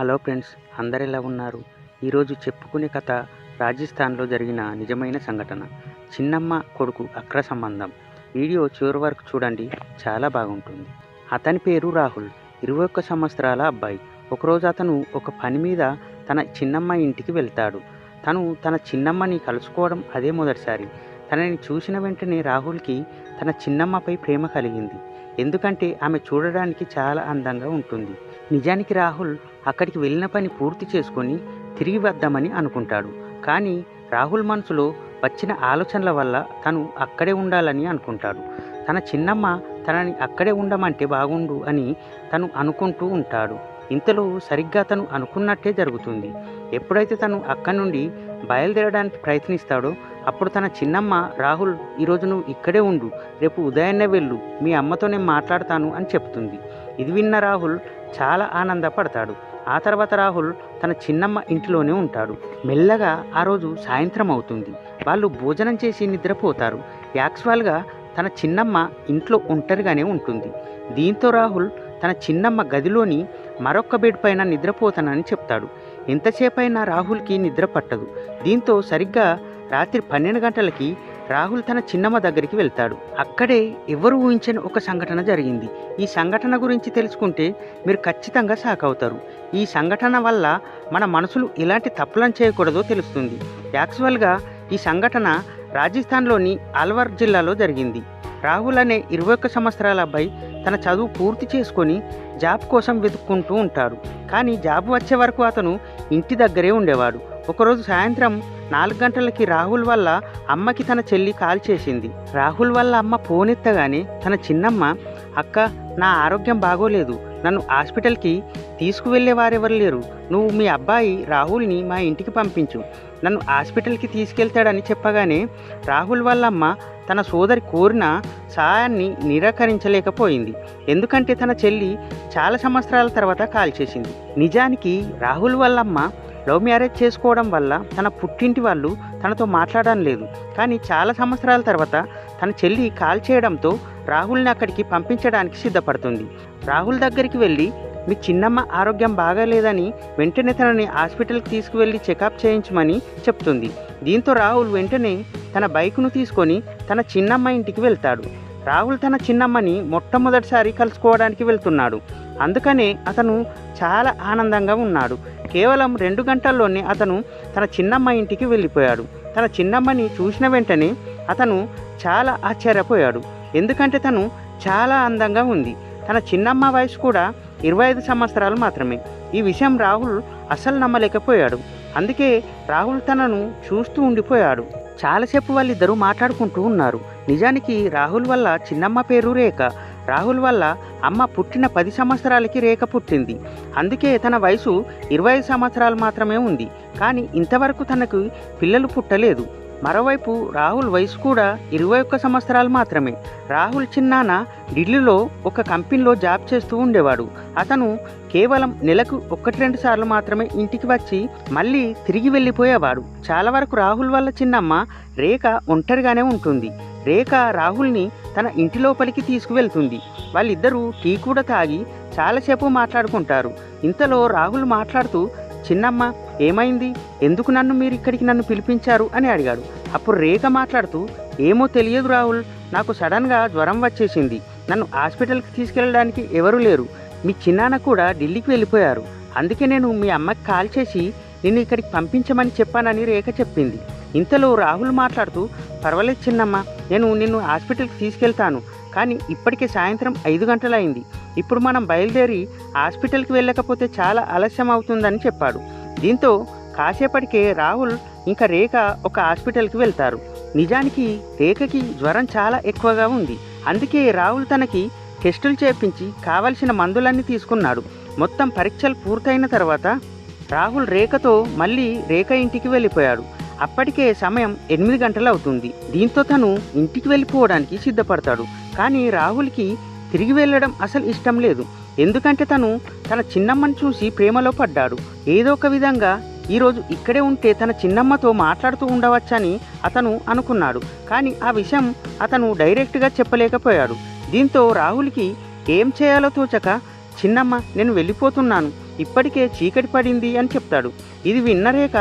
Hello friends అందరు ఎలా ఉన్నారు? ఈరోజు చెప్పుకునే కథ రాజస్థాన్లో జరిగిన నిజమైన సంఘటన. చిన్నమ్మ కొడుకు అక్ర సంబంధం. వీడియో చివరి వరకు చూడండి చాలా బాగుంటుంది. అతని పేరు రాహుల్. ఇరవై ఒక్క సంవత్సరాల అబ్బాయి. ఒకరోజు అతను ఒక పని మీద తన చిన్నమ్మ ఇంటికి వెళ్తాడు. తను తన చిన్నమ్మని కలుసుకోవడం అదే మొదటిసారి. తనని చూసిన వెంటనే రాహుల్కి తన చిన్నమ్మపై ప్రేమ కలిగింది. ఎందుకంటే ఆమె చూడడానికి చాలా అందంగా ఉంటుంది. నిజానికి రాహుల్ అక్కడికి వెళ్ళిన పని పూర్తి చేసుకొని తిరిగి వద్దామని అనుకుంటాడు. కానీ రాహుల్ మనసులో వచ్చిన ఆలోచనల వల్ల తను అక్కడే ఉండాలని అనుకుంటాడు. తన చిన్నమ్మ తనని అక్కడే ఉండమంటే బాగుండు అని తను అనుకుంటూ ఉంటాడు. ఇంతలో సరిగ్గా తను అనుకున్నట్టే జరుగుతుంది. ఎప్పుడైతే తను అక్కడి నుండి బయలుదేరడానికి ప్రయత్నిస్తాడో అప్పుడు తన చిన్నమ్మ రాహుల్ ఈరోజు నువ్వు ఇక్కడే ఉండు రేపు ఉదయాన్నే వెళ్ళు మీ అమ్మతో నేను మాట్లాడతాను అని చెప్తుంది. ఇది విన్న రాహుల్ చాలా ఆనందపడతాడు. ఆ తర్వాత రాహుల్ తన చిన్నమ్మ ఇంటిలోనే ఉంటాడు. మెల్లగా ఆ రోజు సాయంత్రం అవుతుంది. వాళ్ళు భోజనం చేసి నిద్రపోతారు. యాక్చువల్గా తన చిన్నమ్మ ఇంట్లో ఒంటరిగానే ఉంటుంది. దీంతో రాహుల్ తన చిన్నమ్మ గదిలోని మరొక్క బెడ్ పైన నిద్రపోతానని చెప్తాడు. ఎంతసేపైనా రాహుల్కి నిద్ర పట్టదు. దీంతో సరిగ్గా రాత్రి పన్నెండు గంటలకి రాహుల్ తన చిన్నమ్మ దగ్గరికి వెళ్తాడు. అక్కడే ఎవరు ఊహించని ఒక సంఘటన జరిగింది. ఈ సంఘటన గురించి తెలుసుకుంటే మీరు ఖచ్చితంగా షాక్ అవుతారు ఈ సంఘటన వల్ల మన మనసులు ఎలాంటి తప్పులను చేయకూడదో తెలుస్తుంది. యాక్చువల్గా ఈ సంఘటన రాజస్థాన్లోని అల్వర్ జిల్లాలో జరిగింది. రాహుల్ అనే ఇరవై ఒక్క సంవత్సరాల అబ్బాయి తన చదువు పూర్తి చేసుకొని జాబ్ కోసం వెతుక్కుంటూ ఉంటాడు. కానీ జాబ్ వచ్చే వరకు అతను ఇంటి దగ్గరే ఉండేవాడు. ఒకరోజు సాయంత్రం నాలుగు గంటలకి రాహుల్ వల్ల అమ్మకి తన చెల్లి కాల్ చేసింది. రాహుల్ వల్ల అమ్మ ఫోన్ ఎత్తగానే తన చిన్నమ్మ అక్క నా ఆరోగ్యం బాగోలేదు. నన్ను హాస్పిటల్కి తీసుకువెళ్ళే వారెవరు లేరు. నువ్వు మీ అబ్బాయి రాహుల్ని మా ఇంటికి పంపించు. నన్ను హాస్పిటల్కి తీసుకెళ్తాడని చెప్పగానే రాహుల్ వాళ్ళమ్మ తన సోదరి కోరిన సహాయాన్ని నిరాకరించలేకపోయింది. ఎందుకంటే తన చెల్లి చాలా సంవత్సరాల తర్వాత కాల్ చేసింది. నిజానికి రాహుల్ వాళ్ళమ్మ లవ్ మ్యారేజ్ చేసుకోవడం వల్ల తన పుట్టింటి వాళ్ళు తనతో మాట్లాడడం లేదు. కానీ చాలా సంవత్సరాల తర్వాత తన చెల్లి కాల్ చేయడంతో రాహుల్ని అక్కడికి పంపించడానికి సిద్ధపడుతుంది. రాహుల్ దగ్గరికి వెళ్ళి మీ చిన్నమ్మ ఆరోగ్యం బాగాలేదని వెంటనే తనని హాస్పిటల్కి తీసుకువెళ్ళి చెకప్ చేయించమని చెప్తుంది. దీంతో రాహుల్ వెంటనే తన బైక్ను తీసుకొని తన చిన్నమ్మ ఇంటికి వెళ్తాడు. రాహుల్ తన చిన్నమ్మని మొట్టమొదటిసారి కలుసుకోవడానికి వెళ్తున్నాడు. అందుకనే అతను చాలా ఆనందంగా ఉన్నాడు. కేవలం రెండు గంటల్లోనే అతను తన చిన్నమ్మ ఇంటికి వెళ్ళిపోయాడు. తన చిన్నమ్మని చూసిన వెంటనే అతను చాలా ఆశ్చర్యపోయాడు. ఎందుకంటే తను చాలా అందంగా ఉంది. తన చిన్నమ్మ వయసు కూడా ఇరవై ఐదు సంవత్సరాలు మాత్రమే. ఈ విషయం రాహుల్ అస్సలు నమ్మలేకపోయాడు. అందుకే రాహుల్ తనను చూస్తూ ఉండిపోయాడు. చాలాసేపు వాళ్ళిద్దరూ మాట్లాడుకుంటూ ఉన్నారు. నిజానికి రాహుల్ వల్ల చిన్నమ్మ పేరు రేఖ రాహుల్ వల్ల అమ్మ పుట్టిన పది సంవత్సరాలకి రేఖ పుట్టింది. అందుకే తన వయసు ఇరవై సంవత్సరాలు మాత్రమే ఉంది. కానీ ఇంతవరకు తనకు పిల్లలు పుట్టలేదు. మరోవైపు రాహుల్ వయసు కూడా ఇరవై ఒక్క సంవత్సరాలు మాత్రమే. రాహుల్ చిన్నాన్న ఢిల్లీలో ఒక కంపెనీలో జాబ్ చేస్తూ ఉండేవాడు. అతను కేవలం నెలకు ఒకటి రెండు సార్లు మాత్రమే ఇంటికి వచ్చి మళ్ళీ తిరిగి వెళ్ళిపోయేవాడు. చాలా వరకు రాహుల్ వల్ల చిన్నమ్మ రేఖ ఒంటరిగానే ఉంటుంది. రేఖ రాహుల్ని తన ఇంటి లోపలికి తీసుకువెళ్తుంది. వాళ్ళిద్దరూ టీ కూడా తాగి చాలాసేపు మాట్లాడుకుంటారు. ఇంతలో రాహుల్ మాట్లాడుతూ చిన్నమ్మ ఏమైంది? ఎందుకు నన్ను మీరు ఇక్కడికి నన్ను పిలిపించారు? అని అడిగాడు. అప్పుడు రేఖ మాట్లాడుతూ ఏమో తెలియదు రాహుల్ నాకు సడన్గా జ్వరం వచ్చేసింది. నన్ను హాస్పిటల్కి తీసుకెళ్ళడానికి ఎవరూ లేరు. మీ చిన్నాన్న కూడా ఢిల్లీకి వెళ్ళిపోయారు. అందుకే నేను మీ అమ్మకి కాల్ చేసి నిన్ను ఇక్కడికి పంపించమని చెప్పానని రేఖ చెప్పింది. ఇంతలో రాహుల్ మాట్లాడుతూ పర్వాలేదు చిన్నమ్మ నేను నిన్ను హాస్పిటల్కి తీసుకెళ్తాను. కానీ ఇప్పటికే సాయంత్రం ఐదు గంటలైంది. ఇప్పుడు మనం బయలుదేరి హాస్పిటల్కి వెళ్ళకపోతే చాలా ఆలస్యం అవుతుందని చెప్పాడు. దీంతో కాసేపటికే రాహుల్ ఇంకా రేఖ ఒక హాస్పిటల్కి వెళ్తారు. నిజానికి రేఖకి జ్వరం చాలా ఎక్కువగా ఉంది. అందుకే రాహుల్ తనకి టెస్టులు చేపించి కావలసిన మందులన్నీ తీసుకున్నాడు. మొత్తం పరీక్షలు పూర్తయిన తర్వాత రాహుల్ రేఖతో మళ్ళీ రేఖ ఇంటికి వెళ్ళిపోయాడు. అప్పటికే సమయం ఎనిమిది గంటలు అవుతుంది దీంతో తను ఇంటికి వెళ్ళిపోవడానికి సిద్ధపడతాడు. కానీ రాహుల్కి తిరిగి వెళ్ళడం అసలు ఇష్టం లేదు. ఎందుకంటే తను తన చిన్నమ్మని చూసి ప్రేమలో పడ్డాడు. ఏదో ఒక విధంగా ఈరోజు ఇక్కడే ఉంటే తన చిన్నమ్మతో మాట్లాడుతూ ఉండవచ్చని అతను అనుకున్నాడు. కానీ ఆ విషయం అతను డైరెక్ట్గా చెప్పలేకపోయాడు. దీంతో రాహుల్కి ఏం చేయాలో తోచక చిన్నమ్మ నేను వెళ్ళిపోతున్నాను. ఇప్పటికే చీకటి పడింది అని చెప్తాడు. ఇది విన్నరేక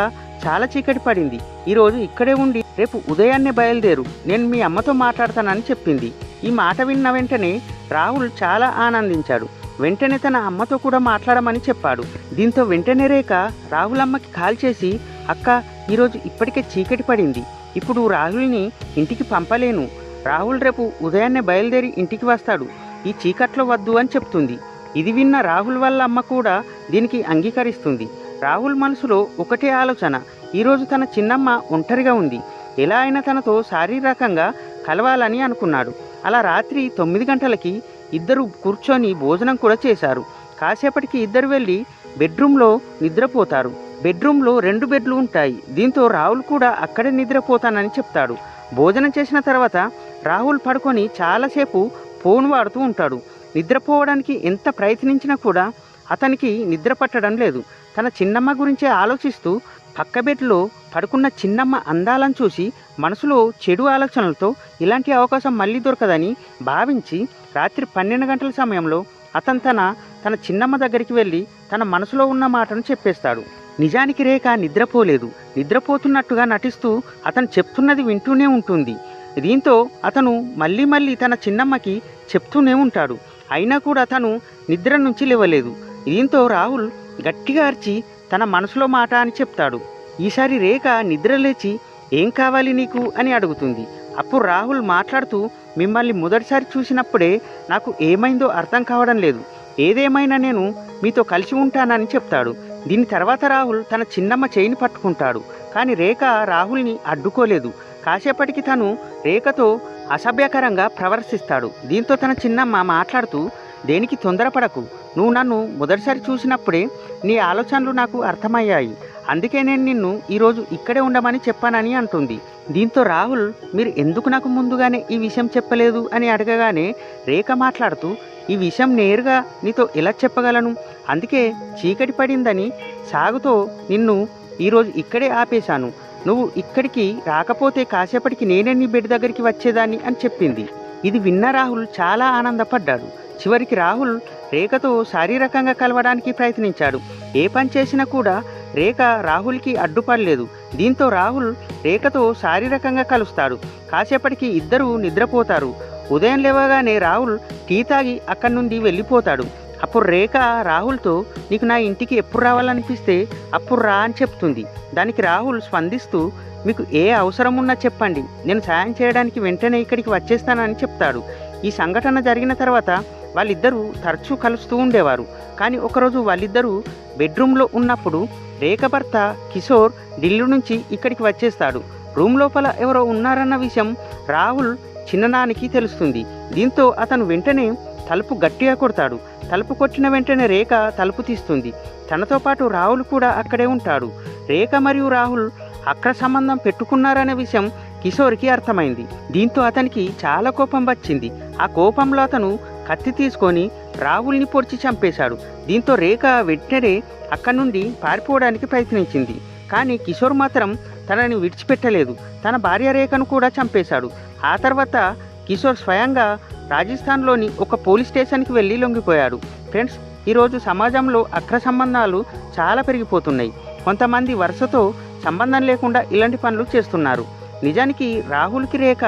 చాలా చీకటి పడింది. ఈరోజు ఇక్కడే ఉండి రేపు ఉదయాన్నే బయలుదేరు. నేను మీ అమ్మతో మాట్లాడతానని చెప్పింది. ఈ మాట విన్న వెంటనే రాహుల్ చాలా ఆనందించాడు. వెంటనే తన అమ్మతో కూడా మాట్లాడమని చెప్పాడు. దీంతో వెంటనే రేఖ రాహుల్ అమ్మకి కాల్ చేసి అక్క ఈరోజు ఇప్పటికే చీకటి పడింది. ఇప్పుడు రాహుల్ని ఇంటికి పంపలేను. రాహుల్ రేపు ఉదయాన్నే బయలుదేరి ఇంటికి వస్తాడు. ఈ చీకట్లో వద్దు అని చెప్తుంది. ఇది విన్న రాహుల్ వాళ్ళ అమ్మ కూడా దీనికి అంగీకరిస్తుంది. రాహుల్ మనసులో ఒకటే ఆలోచన. ఈరోజు తన చిన్నమ్మ ఒంటరిగా ఉంది. ఎలా అయినా తనతో శారీరకంగా కలవాలని అనుకున్నాడు. అలా రాత్రి తొమ్మిది గంటలకి ఇద్దరు కూర్చొని భోజనం కూడా చేశారు. కాసేపటికి ఇద్దరు వెళ్ళి బెడ్రూమ్లో నిద్రపోతారు. బెడ్రూమ్లో రెండు బెడ్లు ఉంటాయి. దీంతో రాహుల్ కూడా అక్కడే నిద్రపోతానని చెప్తాడు. భోజనం చేసిన తర్వాత రాహుల్ పడుకొని చాలాసేపు ఫోన్ వాడుతూ ఉంటాడు. నిద్రపోవడానికి ఎంత ప్రయత్నించినా కూడా అతనికి నిద్ర పట్టడం లేదు. తన చిన్నమ్మ గురించే ఆలోచిస్తూ పక్క బెడ్లో పడుకున్న చిన్నమ్మ అందాలను చూసి మనసులో చెడు ఆలోచనలతో ఇలాంటి అవకాశం మళ్ళీ దొరకదని భావించి రాత్రి పన్నెండు గంటల సమయంలో అతను తన తన చిన్నమ్మ దగ్గరికి వెళ్ళి తన మనసులో ఉన్న మాటను చెప్పేస్తాడు. నిజానికి రేఖ నిద్రపోలేదు. నిద్రపోతున్నట్టుగా నటిస్తూ అతను చెప్తున్నది వింటూనే ఉంటుంది. దీంతో అతను మళ్ళీ మళ్ళీ తన చిన్నమ్మకి చెప్తూనే ఉంటాడు. అయినా కూడా తను నిద్ర నుంచి లేవలేదు. దీంతో రాహుల్ గట్టిగా అరిచి తన మనసులో మాట అని చెప్తాడు. ఈసారి రేఖ నిద్ర లేచి ఏం కావాలి నీకు? అని అడుగుతుంది. అప్పుడు రాహుల్ మాట్లాడుతూ మిమ్మల్ని మొదటిసారి చూసినప్పుడే నాకు ఏమైందో అర్థం కావడం లేదు. ఏదేమైనా నేను మీతో కలిసి ఉంటానని చెప్తాడు. దీని తర్వాత రాహుల్ తన చిన్నమ్మ చేయిని పట్టుకుంటాడు. కానీ రేఖ రాహుల్ని అడ్డుకోలేదు. కాసేపటికి తను రేఖతో అసభ్యకరంగా ప్రవర్తిస్తాడు. దీంతో తన చిన్నమ్మ మాట్లాడుతూ దేనికి తొందరపడకు. నువ్వు నన్ను మొదటిసారి చూసినప్పుడే నీ ఆలోచనలు నాకు అర్థమయ్యాయి. అందుకే నేను నిన్ను ఈరోజు ఇక్కడే ఉండమని చెప్పానని అంటుంది. దీంతో రాహుల్ మీరు ఎందుకు నాకు ముందుగానే ఈ విషయం చెప్పలేదు అని అడగగానే రేఖ మాట్లాడుతూ ఈ విషయం నేరుగా నీతో ఎలా చెప్పగలను? అందుకే చీకటి పడిందని సాగుతో నిన్ను ఈరోజు ఇక్కడే ఆపేశాను. నువ్వు ఇక్కడికి రాకపోతే కాసేపటికి నేనే నీ బెడ్ దగ్గరికి వచ్చేదాన్ని అని చెప్పింది. ఇది విన్న రాహుల్ చాలా ఆనందపడ్డాడు. చివరికి రాహుల్ రేఖతో శారీరకంగా కలవడానికి ప్రయత్నించాడు. ఏ పని చేసినా కూడా రేఖ రాహుల్కి అడ్డుపడలేదు. దీంతో రాహుల్ రేఖతో శారీరకంగా కలుస్తాడు. కాసేపటికి ఇద్దరు నిద్రపోతారు. ఉదయం లేవగానే రాహుల్ టీ తాగి అక్కడి నుండి వెళ్ళిపోతాడు. అప్పుడు రేఖ రాహుల్తో నీకు నా ఇంటికి ఎప్పుడు రావాలనిపిస్తే అప్పుడు రా అని చెప్తుంది. దానికి రాహుల్ స్పందిస్తూ మీకు ఏ అవసరం ఉన్నా చెప్పండి. నేను సాయం చేయడానికి వెంటనే ఇక్కడికి వచ్చేస్తానని చెప్తాడు. ఈ సంఘటన జరిగిన తర్వాత వాళ్ళిద్దరూ తరచూ కలుస్తూ ఉండేవారు. కానీ ఒకరోజు వాళ్ళిద్దరూ బెడ్రూమ్లో ఉన్నప్పుడు రేఖ భర్త కిషోర్ ఢిల్లీ నుంచి ఇక్కడికి వచ్చేస్తాడు. రూమ్ లోపల ఎవరో ఉన్నారన్న విషయం రాహుల్ చిన్ననానికి తెలుస్తుంది. దీంతో అతను వెంటనే తలుపు గట్టిగా కొడతాడు. తలుపు కొట్టిన వెంటనే రేఖ తలుపు తీస్తుంది. తనతో పాటు రాహుల్ కూడా అక్కడే ఉంటాడు. రేఖ మరియు రాహుల్ అక్ర సంబంధం పెట్టుకున్నారనే విషయం కిషోర్కి అర్థమైంది. దీంతో అతనికి చాలా కోపం వచ్చింది. ఆ కోపంలో అతను కత్తి తీసుకొని రాహుల్ని పొడిచి చంపేశాడు. దీంతో రేఖ వెంటనే అక్కడి నుండి పారిపోవడానికి ప్రయత్నించింది. కానీ కిషోర్ మాత్రం తనని విడిచిపెట్టలేదు. తన భార్య రేఖను కూడా చంపేశాడు. ఆ తర్వాత కిషోర్ స్వయంగా రాజస్థాన్లోని ఒక పోలీస్ స్టేషన్కి వెళ్ళి లొంగిపోయాడు. ఫ్రెండ్స్ ఈరోజు సమాజంలో అక్ర సంబంధాలు చాలా పెరిగిపోతున్నాయి. కొంతమంది వరుసతో సంబంధం లేకుండా ఇలాంటి పనులు చేస్తున్నారు. నిజానికి రాహుల్కి రేఖ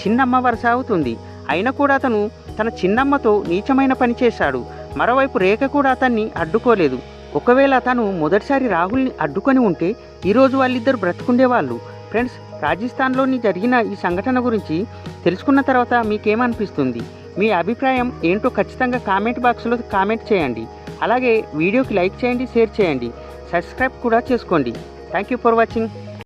చిన్నమ్మ వరుస అవుతుంది. అయినా కూడా అతను తన చిన్నమ్మతో నీచమైన పని చేశాడు. మరోవైపు రేఖ కూడా అతన్ని అడ్డుకోలేదు. ఒకవేళ తను మొదటిసారి రాహుల్ని అడ్డుకొని ఉంటే ఈరోజు వాళ్ళిద్దరు బ్రతుకుండేవాళ్ళు. ఫ్రెండ్స్ రాజస్థాన్లోని జరిగిన ఈ సంఘటన గురించి తెలుసుకున్న తర్వాత మీకేమనిపిస్తుంది? మీ అభిప్రాయం ఏంటో ఖచ్చితంగా కామెంట్ బాక్స్లో కామెంట్ చేయండి. అలాగే వీడియోకి లైక్ చేయండి షేర్ చేయండి. సబ్స్క్రైబ్ కూడా చేసుకోండి. Thank you for watching.